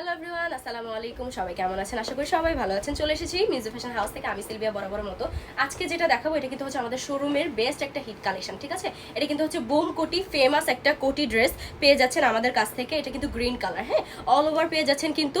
Hello everyone আসসালামু আলাইকুম। সবাই কেমন আছেন? আশা করি সবাই ভালো আছেন। চলে এসেছি মিউজিক ফ্যাশন হাউস থেকে। আমি সিলভিয়া বরাবর মতো। আজকে যেটা দেখাবো, এটা কিন্তু হচ্ছে আমাদের শোরুমের বেস্ট একটা হিট কালেকশন ঠিক আছে? এটা কিন্তু হচ্ছে বোম কোটি ফেমাস একটা কোটি ড্রেস পেয়ে যাচ্ছেন আমাদের কাছ থেকে। এটা কিন্তু গ্রিন কালার হ্যাঁ? অল ওভার পেয়ে যাচ্ছেন কিন্তু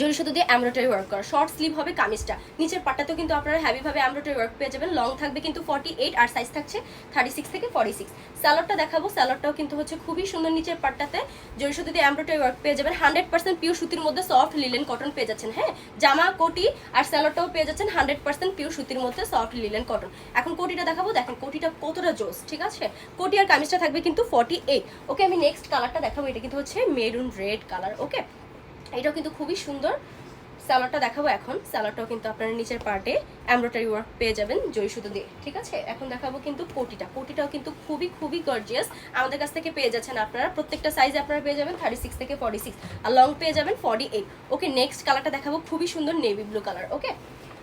জরি শুধু দিয়ে এমব্রয়ডারি ওয়ার্ক করা। শর্ট স্লিভ হবে কামিজটা। নিচের পাটটাতেও কিন্তু আপনারা হ্যাভিভাবে এমব্রয়ডারি ওয়ার্ক পেয়ে যাবেন। লং থাকবে কিন্তু ফর্টি এইট আর সাইজ থাকছে থার্টি সিক্স থেকে ফর্টি সিক্স স্যালোডটা দেখাবো। স্যালোডটাও কিন্তু হচ্ছে খুবই সুন্দর নিচের পাটটাতে। জরি শুধু দিয়ে এমব্রয়ডারি ওয়ার্ক পেয়ে যাবেন। হান্ড্রেড পার্সেন্ট পিওর সুতির মধ্যে সফট লিলেন কটন পেয়ে যাচ্ছেন হ্যাঁ? জামা, কোটি আর স্যালোডটাও পেয়ে যাচ্ছেন হান্ড্রেড পার্সেন্ট পিওর সুতির মধ্যে সফট লিলেন কটন এখন কোটিটা দেখাবো। দেখেন কোটিটা কতটা জোস, ঠিক আছে? কোটি আর কামিজটা থাকবে কিন্তু ফর্টি এইট ওকে আমি নেক্সট কালারটা দেখাবো। এটা কিন্তু হচ্ছে মেরুন রেড কালার ওকে এটাও কিন্তু খুবই সুন্দর। স্যালাডটা দেখাবো এখন। স্যালাডটাও কিন্তু আপনারা নিচের পার্টে এমব্রয়ডারি ওয়ার্ক পেয়ে যাবেন জয় সুতো দিয়ে, ঠিক আছে? এখন দেখাবো কিন্তু কোটিটা কোটিটাও কিন্তু খুবই খুবই গর্জিয়াস আমাদের কাছ থেকে পেয়ে যাচ্ছেন আপনারা। প্রত্যেকটা সাইজ আপনারা পেয়ে যাবেন থার্টি সিক্স থেকে ফর্টি সিক্স আর লং পেয়ে যাবেন ফর্টি এইট ওকে নেক্সট কালারটা দেখাবো খুবই সুন্দর নেভি ব্লু কালার ওকে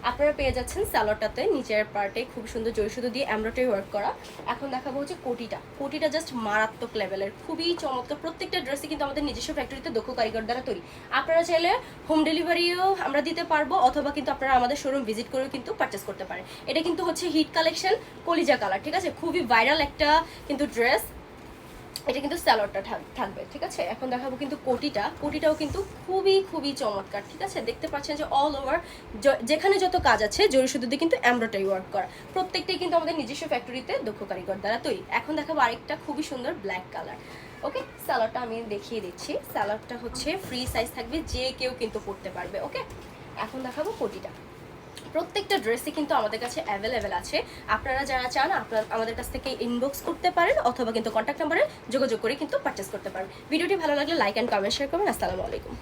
আপনারা পেয়ে যাচ্ছেন স্যালোডটাতে নিচের পার্টে খুব সুন্দর জয় সুতো দিয়ে এমব্রয়ডারি ওয়ার্ক করা। এখন দেখাবো হচ্ছে কোটিটা। কোটিটা জাস্ট মারাত্মক লেভেলের খুবই চমৎকার। প্রত্যেকটা ড্রেসই কিন্তু আমাদের নিজস্ব ফ্যাক্টরিতে দক্ষ কারিগর দ্বারা তৈরি। আপনারা চাইলে হোম ডেলিভারিও আমরা দিতে পারব, অথবা কিন্তু আপনারা আমাদের শোরুম ভিজিট করেও কিন্তু পারচেস করতে পারেন। এটা কিন্তু হচ্ছে হিট কালেকশন কলিজা কালার ঠিক আছে? খুবই ভাইরাল একটা কিন্তু ড্রেস এটা কিন্তু স্যালোডটা থাকবে, ঠিক আছে? এখন দেখাবো কিন্তু কোটিটা। কোটিটাও কিন্তু খুবই খুবই চমৎকার, ঠিক আছে? দেখতে পাচ্ছেন যে অল ওভার যেখানে যত কাজ আছে জরি দিয়ে কিন্তু এমব্রয়ডারি ওয়ার্ক করা। প্রত্যেকটাই কিন্তু আমাদের নিজস্ব ফ্যাক্টরিতে দক্ষ কারিগর দ্বারা তৈরি। এখন দেখাবো আরেকটা খুবই সুন্দর ব্ল্যাক কালার ওকে স্যালাডটা আমি দেখিয়ে দিচ্ছি। স্যালাডটা হচ্ছে ফ্রি সাইজ থাকবে, যে কেউ কিন্তু পড়তে পারবে ওকে এখন দেখাবো কোটিটা। প্রত্যেকটা ড্রেসই কিন্তু আমাদের কাছে অ্যাভেলেবেল আছে। আপনারা যারা চান, আপনারা আমাদের কাছ থেকে ইনবক্স করতে পারেন, অথবা কিন্তু কন্ট্যাক্ট নাম্বারে যোগাযোগ করে কিন্তু পারচেস করতে পারেন। ভিডিওটি ভালো লাগলে লাইক অ্যান্ড কমেন্ট শেয়ার করবেন। আসসালামু আলাইকুম।